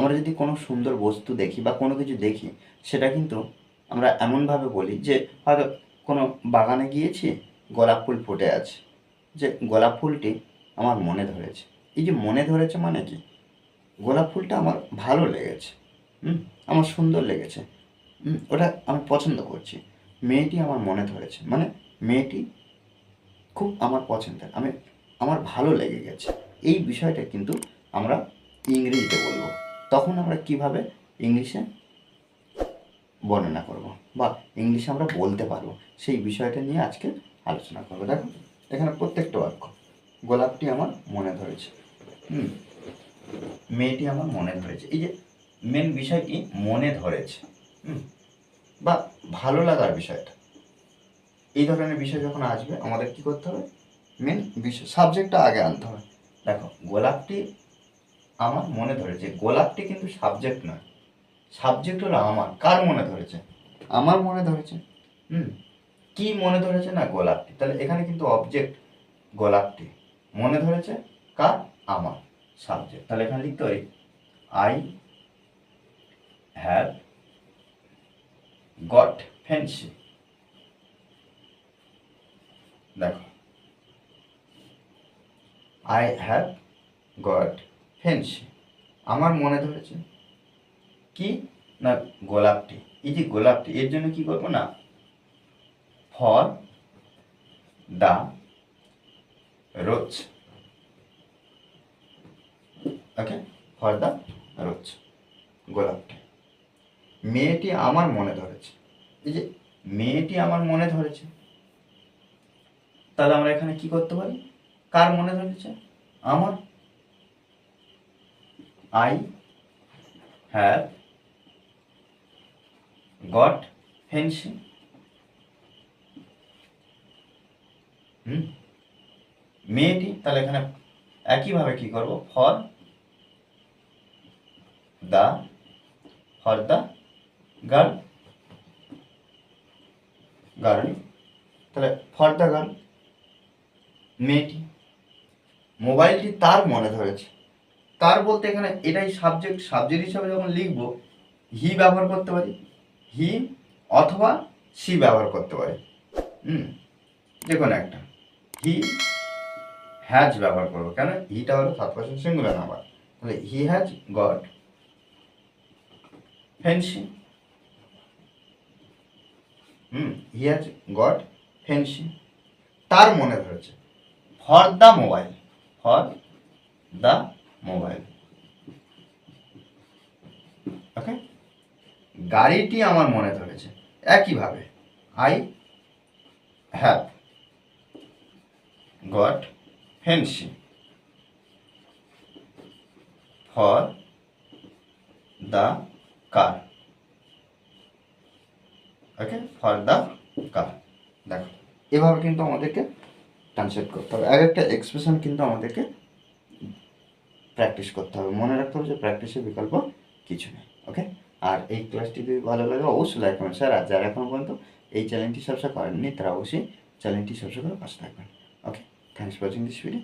আমরা যদি কোনো সুন্দর বস্তু দেখি বা কোনো কিছু দেখি, সেটা কিন্তু আমরা এমনভাবে বলি যে, হয়তো কোনো বাগানে গিয়েছি, গোলাপ ফুল ফুটে আছে। যে গোলাপ ফুলটি আমার মনে ধরেছে। এই যে মনে ধরেছে মানে কি? গোলাপ ফুলটা আমার ভালো লেগেছে। হুম? আমার সুন্দর লেগেছে। হুম? ওটা আমি পছন্দ করছি। মেয়েটি আমার মনে ধরেছে। মানে মেয়েটি খুব আমার পছন্দের। আমি, আমার ভালো লেগে গেছে। এই বিষয়টা কিন্তু আমরা ইংরেজিতে বলব। তখন আমরা কীভাবে ইংলিশে বর্ণনা করব বা ইংলিশে আমরা বলতে পারব? সেই বিষয়টা নিয়ে আজকে আলোচনা করব। দেখো, এখানে প্রত্যেকটা বাক্য। গোলাপটি আমার মনে ধরেছে। হুম, মেয়েটি আমার মনে ধরেছে। এই যে মেন বিষয়টি মনে ধরেছে, হুম, বা ভালো লাগার বিষয়টা। এই ধরনের বিষয় যখন আসবে, আমাদের কি করতে হবে? মেন বিষয় সাবজেক্টটা আগে আনতে হবে। দেখো, গোলাপটি আমার মনে ধরেছে গোলাপটি কিন্তু সাবজেক্ট নয়। সাবজেক্ট হলো আমার। কার মনে ধরেছে? আমার মনে ধরেছে। হুম। কি মনে ধরেছে? না গোলাপটি। তাহলে এখানে কিন্তু অবজেক্ট গোলাপটি। মনে ধরেছে? কার? আমার সাবজেক্ট তাহলে এখানে লিখতে পারি আই হ্যাভ গট ফ্যান্সি দেখো। আই হ্যাভ গট ফ্যান্সি আমার মনে ধরেছে। কি? না, গোলাপটি। এই যে গোলাপটি, এর জন্য কি করব না? For the rose. Okay? For the rose. গোলাপটি। মেয়েটি আমার মনে ধরেছে। এই যে মেয়েটি আমার মনে ধরেছে। তাহলে আমরা এখানে কি করতে পারি? কার মনে ধরেছে? আমার I have got fancy hmm? মেয়েটি, তাহলে এখানে একইভাবে কি করব? For the for the girl. Girl তাহলে ফর দা গার্ল, মেয়েটি। মোবাইলটি তার মনে ধরেছে। তার বলতে এখানে এটাই সাবজেক্ট সাবজেক্ট হিসাবে যখন লিখব হি ব্যবহার করতে পারি হি অথবা সি ব্যবহার করতে পারি। হুম, যে কোনো একটা। হি হ্যাজ ব্যবহার করব। কেন? হিটা হলো সাত পার্সেন্ট সিঙ্গুলার নাম্বার তাহলে he has got fancy hmm he has got fancy তার মনে ধরেছে for the mobile for the mobile. Okay গাড়িটি আমার মনে ধরেছে। একইভাবে I have got fancy for the car okay for the car দেখো, এভাবে কিন্তু আমাদেরকে ট্রান্সলেট করতে হবে। এক একটা এক্সপ্রেশন কিন্তু আমাদেরকে প্র্যাকটিস করতে হবে। মনে রাখতে হবে যে প্র্যাকটিসের বিকল্প কিছু নেই ওকে আর এই ক্লাসটি যদি ভালো লাগে, অবশ্যই লাইক করবেন। স্যার, আর যারা এখন পর্যন্ত এই চ্যানেলটি সাবস্ক্রাইব করেননি, তারা অবশ্যই চ্যানেলটি সাবস্ক্রাইব করে পাশে থাকবেন okay thanks for watching this video